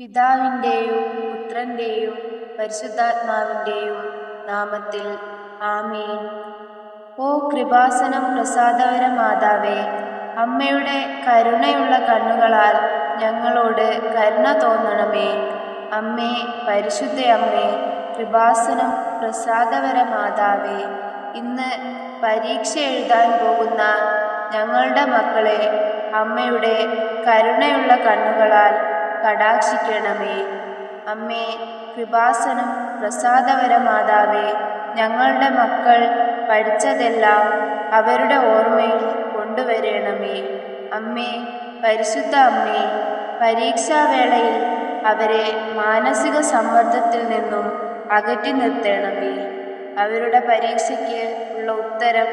പിതാവിന്റെയും പുത്രന്റെയും പരിശുദ്ധാത്മാവിന്റെയും നാമത്തിൽ ആമേൻ. ഓ കൃപാസനം പ്രസാദകര മാതാവേ അമ്മയുടെ കരുണയുള്ള കണ്ണുകളാൽ ഞങ്ങളോട് കരുണ തോന്നണമേ. അമ്മേ പരിശുദ്ധ അമ്മേ കൃപാസനം പ്രസാദകര മാതാവേ ഇന്ന് പരീക്ഷ എഴുതാൻ പോകുന്ന ഞങ്ങളുടെ മക്കളെ അമ്മയുടെ കരുണയുള്ള കണ്ണുകളാൽ കടാക്ഷിക്കണമേ. അമ്മേ കൃപാസനം പ്രസാദകര മാതാവേ ഞങ്ങളുടെ മക്കൾ പഠിച്ചതെല്ലാം അവരുടെ ഓർമ്മയിൽ കൊണ്ടുവരണമേ. അമ്മേ പരിശുദ്ധ അമ്മേ പരീക്ഷാവേളയിൽ അവരെ മാനസിക സമ്മർദ്ദത്തിൽ നിന്നും അകറ്റി നിർത്തണമേ. അവരുടെ പരീക്ഷയ്ക്ക് ഉള്ള ഉത്തരം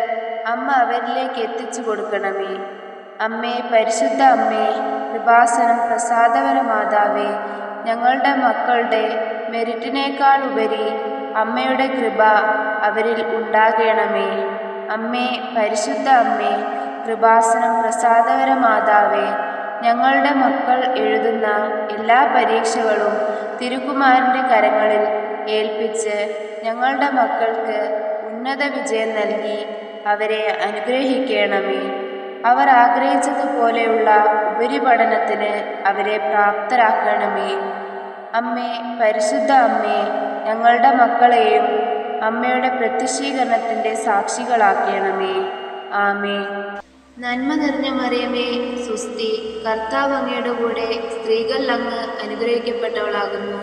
അമ്മ അവരിലേക്ക് എത്തിച്ചു കൊടുക്കണമേ. അമ്മേ പരിശുദ്ധ അമ്മേ കൃപാസനം പ്രസാദകര മാതാവേ ഞങ്ങളുടെ മക്കളുടെ മെറിറ്റിനേക്കാൾ ഉപരി അമ്മയുടെ കൃപ അവരിൽ ഉണ്ടാകണമേ. അമ്മേ പരിശുദ്ധ അമ്മേ കൃപാസനം പ്രസാദകര മാതാവേ ഞങ്ങളുടെ മക്കൾ എഴുതുന്ന എല്ലാ പരീക്ഷകളും തിരുക്കുമാരന്റെ കരങ്ങളിൽ ഏൽപ്പിച്ച് ഞങ്ങളുടെ മക്കൾക്ക് ഉന്നത വിജയം നൽകി അവരെ അനുഗ്രഹിക്കണമേ. അവർ ആഗ്രഹിച്ചതുപോലെയുള്ള ഉപരിപഠനത്തിന് അവരെ പ്രാപ്തരാക്കണമേ. അമ്മേ പരിശുദ്ധ അമ്മേ ഞങ്ങളുടെ മക്കളെയും അമ്മയുടെ പ്രത്യക്ഷീകരണത്തിന്റെ സാക്ഷികളാക്കണമേ. ആമേ നന്മ നിറഞ്ഞ മറിയമേ സുസ്തി കർത്താവ് അങ്ങയുടെ കൂടെ സ്ത്രീകൾ അങ്ങ് അനുഗ്രഹിക്കപ്പെട്ടവളാകുന്നു.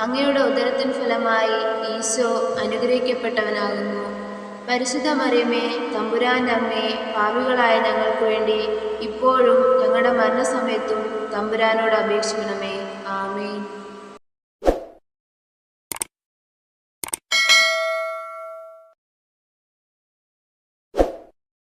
അങ്ങയുടെ ഉദരത്തിൻ ഫലമായി ഈശോ അനുഗ്രഹിക്കപ്പെട്ടവനാകുന്നു. പരിശുദ്ധ മറിയമേ തമ്പുരാന്റെ അമ്മേ പാപികളായ ഞങ്ങൾക്ക് വേണ്ടി ഇപ്പോഴും ഞങ്ങളുടെ മരണസമയത്തും തമ്പുരാനോട് അപേക്ഷിക്കണമേ. ആമേൻ.